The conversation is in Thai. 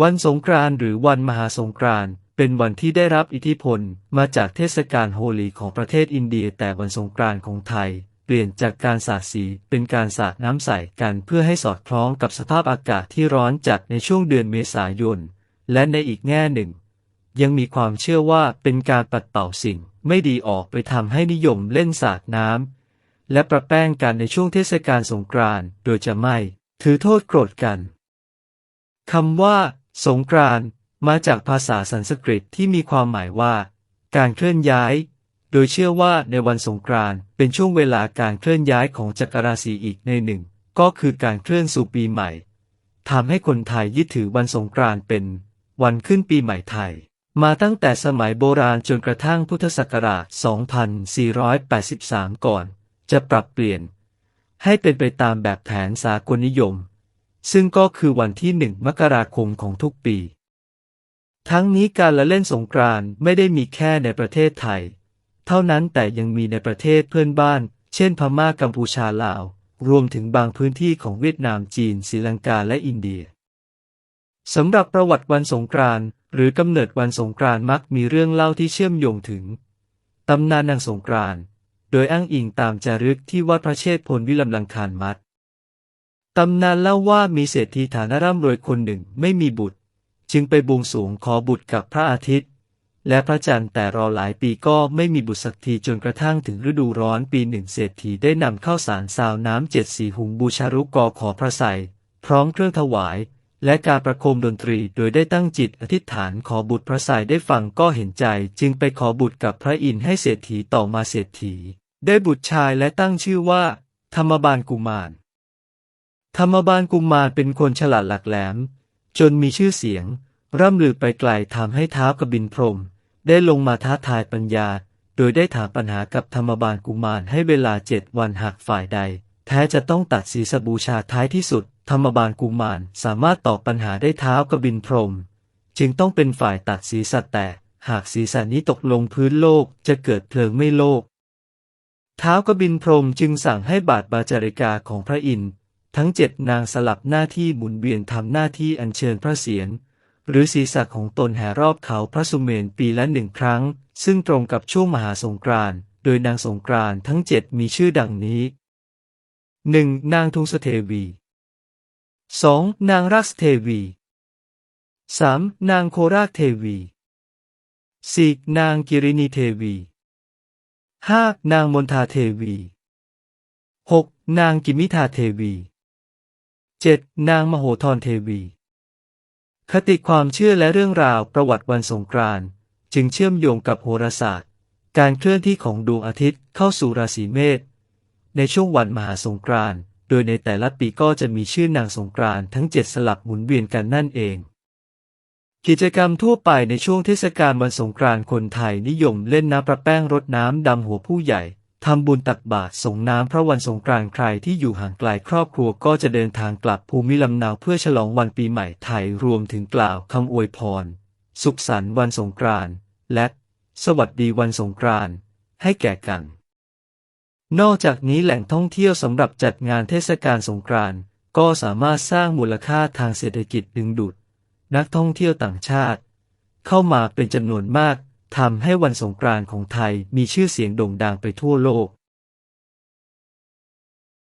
วันสงกรานต์หรือวันมหาสงกรานต์เป็นวันที่ได้รับอิทธิพลมาจากเทศกาลโฮลีของประเทศอินเดียแต่วันสงกรานต์ของไทย เปลี่ยนจากการสาดสีเป็นการสาดน้ำใส่กันเพื่อให้สอดคล้องกับสภาพอากาศที่ร้อนจัดในช่วงเดือนเมษายน และในอีกแง่หนึ่ง ยังมีความเชื่อว่าเป็นการปัดเป่าสิ่งไม่ดีออกไปทำให้นิยมเล่นสาดน้ำและประแป้งกันในช่วงเทศกาลสงกรานต์โดยจะไม่ถือโทษโกรธกันคำว่า สงกรานต์มาจากภาษาสันสกฤตที่มีความหมายว่า การเคลื่อนย้าย โดยเชื่อว่าในวันสงกรานต์เป็นช่วงเวลาการเคลื่อนย้ายของจักรราศีอีกในหนึ่ง ก็คือการเคลื่อนสู่ปีใหม่ทำให้คนไทยยึดถือวันสงกรานต์เป็น วันขึ้นปีใหม่ไทย มาตั้งแต่สมัยโบราณจนกระทั่งพุทธศักราช 2483 ก่อน จะปรับเปลี่ยน ให้เป็นไปตามแบบแผนสากลนิยม ซึ่งก็คือวันที่หนึ่งมกราคมของทุกปี ทั้งนี้การละเล่นสงกรานต์ไม่ได้มีแค่ในประเทศไทย เท่านั้นแต่ยังมีในประเทศเพื่อนบ้าน เช่นพม่ากัมพูชาลาว รวมถึงบางพื้นที่ของเวียดนามจีนศรีลังกาและอินเดียสำหรับประวัติวันสงกรานต์หรือกำเนิดวันสงกรานต์มักมีเรื่องเล่าที่เชื่อมโยงถึงตำนานนางสงกรานต์โดยอ้างอิงตามจารึกที่วัดพระเชษฐพลวิลำลังคารมัด ตำนานเล่าว่ามีเศรษฐีฐานะร่ำรวยคนหนึ่งไม่มีบุตร จึงไปบวงสรวงขอบุตรกับพระอาทิตย์ และพระจันทร์แต่รอหลายปีก็ไม่มีบุตรสักทีจนกระทั่งถึงฤดูร้อนปีหนึ่งเศรษฐีได้นำข้าวสารซาวน้ำเจ็ดสีหุงบูชารุกกอขอพระไสพร้อมเครื่องถวาย และการประโคมดนตรีโดยได้ตั้งจิตอธิษฐานขอบุตรพระไสยได้ฟังก็เห็นใจ จึงไปขอบุตรกับพระอินทร์ให้เศรษฐีต่อมาเศรษฐี ได้บุตรชายและตั้งชื่อว่า ธรรมบาลกุมาร ธรรมบาลกุมารเป็นคนฉลาดหลักแหลม จนมีชื่อเสียง ร่ำลือไปไกลทำให้ท้าวกบินพรม ได้ลงมาท้าทายปัญญา โดยได้ถามปัญหากับธรรมบาลกุมารให้เวลาเจ็ดวันหากฝ่ายใด แท้จะต้องตัดศีรษะบูชาท้ายที่สุด ธรรมบาลกุมารสามารถตอบปัญหาได้เท้าวกบินพรม จึงต้องเป็นฝ่ายตัดศีรษะแต่หากศีรษะนี้ตกลงพื้นโลกจะเกิดเพลิงไม่โลกท้าวกบินพรมจึงสั่งให้บาทบาจาริกาของพระอินทร์ ทั้งเจ็ดนางสลับหน้าที่หมุนเวียนทำหน้าที่อัญเชิญพระเศียรหรือศีรษะของตนแห่รอบเขาพระสุเมนปีละหนึ่งครั้ง ซึ่งตรงกับช่วงมหาสงกรานต์โดยนางสงกรานต์ทั้งเจ็ดมีชื่อดังนี้ 1. นางทุงสเทวี 2. นางรักสเทวี 3. นางโคราชเทวี 4. นางกิรินีเทวี 5. นางมนทาเทวี 6. นางกิมิทาเทวี 7. นางมโหธรเทวี คติความเชื่อและเรื่องราวประวัติวันสงกรานต์จึงเชื่อมโยงกับโหราศาสตร์ การเคลื่อนที่ของดวงอาทิตย์เข้าสู่ราศีเมษในช่วงวันมหาสงกรานต์โดยในแต่ละปีก็จะมีชื่อนางสงกรานต์ทั้งเจ็ดสลับหมุนเวียนกันนั่นเอง กิจกรรมทั่วไปในช่วงเทศกาลวันสงกรานต์คนไทยนิยมเล่นน้ำประแป้งรดน้ำดำหัวผู้ใหญ่ ทำบุญตักบาตรส่งน้ำพระวันสงกรานต์ใครที่อยู่ห่างไกลครอบครัวก็จะเดินทางกลับภูมิลำเนาเพื่อฉลองวันปีใหม่ไทยรวมถึงกล่าวคำอวยพร สุขสันต์วันสงกรานต์และ สวัสดีวันสงกรานต์ให้แก่กัน นอกจากนี้แหล่งท่องเที่ยวสำหรับจัดงานเทศกาลสงกรานต์ก็สามารถสร้างมูลค่าทางเศรษฐกิจดึงดูด นักท่องเที่ยวต่างชาติ เข้ามาเป็นจำนวนมาก ทำให้วันสงกรานต์ของไทยมีชื่อเสียงโด่งดังไปทั่วโลก